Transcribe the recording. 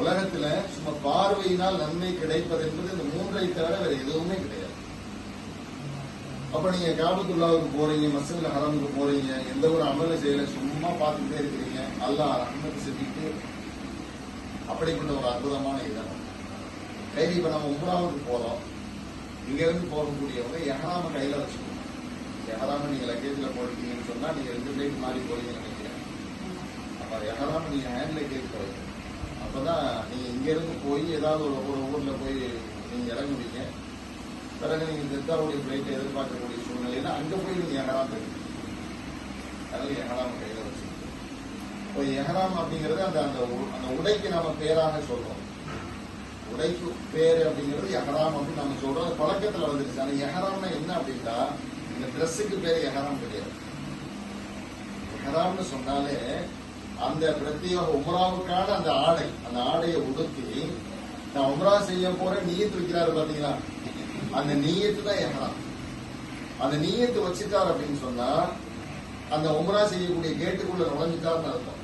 உலகத்துல சும்மா பார்வையினால் நன்மை கிடைப்பது என்பது இந்த மூன்றை தவிர வேற எதுவுமே கிடையாது. அப்ப நீங்க காபத்துள்ளாவுக்கு போறீங்க மசூல ஹரமுக்கு போறீங்க எந்த ஒரு அமல செய்யல சும்மா பார்த்துட்டே இருக்கிறீங்க. அல்லாஹ் ரஹ்மத் செஞ்சுட்டு அப்படிப்பட்ட ஒரு அற்புதமான இடம். கைது இப்ப நம்ம உம்ராவுக்கு போறோம். இங்க இருந்து போகக்கூடியவங்க எஹராம கையில வச்சுக்கணும். எஹராம நீங்க லக்கேஜ்ல போட்டீங்கன்னு சொன்னா நீங்க ரெண்டு பிளேட் மாறி போறீங்கன்னு நினைக்கிறேன். அப்ப எஹராம நீங்க ஹேண்ட் லக்கேஜ் போறீங்க அப்பதான் நீங்க இங்க இருந்து போய் ஏதாவது ஒரு ஒரு ஊர்ல போய் நீங்க இறங்குவீங்க. பிறகு நீங்க ஜெத்தாவுடைய பிளைட்டை எதிர்பார்க்கக்கூடிய சூழ்நிலையில அங்க போய் நீங்க எகராம் தெரியும் அதனால எஹராம் கையில வச்சுக்கணும் இப்போ எஹராம் அப்படிங்கிறது அந்த அந்த அந்த உடைக்கு நம்ம பேராக சொல்றோம். உடைக்கு பேர் அப்படிங்கிறது எஹராம் அப்படின்னு நம்ம சொல்றோம். அது பழக்கத்துல வந்துருச்சு. ஆனால் எஹராம்னா என்ன அப்படின்னா இந்த ட்ரெஸ்ஸுக்கு பேர் எஹராம் கிடையாது. எஹராம்னு சொன்னாலே அந்த பிரத்யேக உமராவுக்கான அந்த ஆடை அந்த ஆடையை உடுத்தி நான் உமரா செய்ய போற நீயத்து வைக்கிறாரு பாத்தீங்களா? அந்த நீயத்து தான் எஹராம் அந்த நீயத்து வச்சுட்டார் அப்படின்னு சொன்னா அந்த உமரா செய்யக்கூடிய கேட்டுக்குள்ள நுழைஞ்சிட்டார்னு அர்த்தம்.